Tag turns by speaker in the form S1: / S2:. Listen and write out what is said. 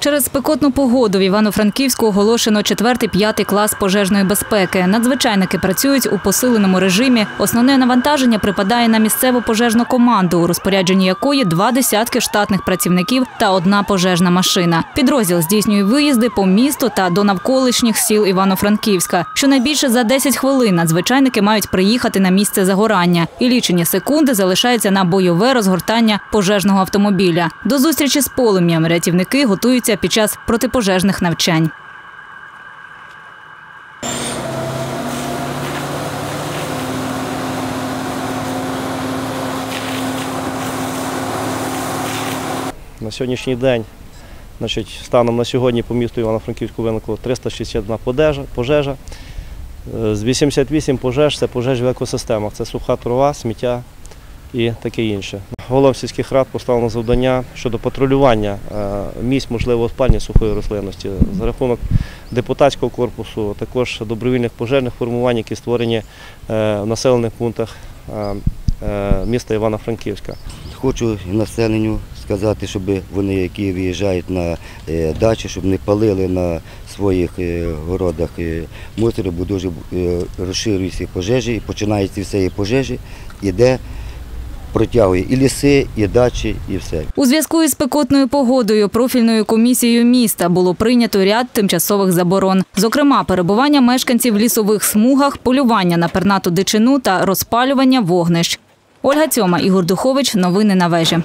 S1: Через спекотну погоду в Івано-Франківську оголошено 4-5 клас пожежної безпеки. Надзвичайники працюють у посиленому режимі. Основне навантаження припадає на місцеву пожежну команду, у розпорядженні якої два десятки штатних працівників та одна пожежна машина. Підрозділ здійснює виїзди по місту та до навколишніх сіл Івано-Франківська. Щонайбільше за 10 хвилин надзвичайники мають приїхати на місце загорання, і лічені секунди залишаються на бойове розгортання пожежного автомобіля. До зустрічі з полум'ям рятівники готуються під час протипожежних навчань.
S2: На сьогоднішній день, значить, станом на сьогодні по місту Івано-Франківську виникло 361 пожежа, пожежа. З 88 пожеж це пожежі в екосистемах. Це суха трава, сміття і таке інше. Головам сільських рад поставлено завдання щодо патрулювання е, місць можливого спалення сухої рослинності за рахунок депутатського корпусу, також добровільних пожежних формувань, які створені е, в населених пунктах е, міста Івано-Франківська.
S3: Хочу населенню сказати, щоб вони, які виїжджають на дачі, щоб не палили на своїх городах мусори, бо дуже розширюються пожежі, і починається з цієї пожежі, іде, протягує і ліси, і дачі, і все.
S1: У зв'язку із спекотною погодою профільною комісією міста було прийнято ряд тимчасових заборон. Зокрема, перебування мешканців в лісових смугах, полювання на пернату дичину та розпалювання вогнищ. Ольга Цьома, Ігор Духович. Новини на вежі.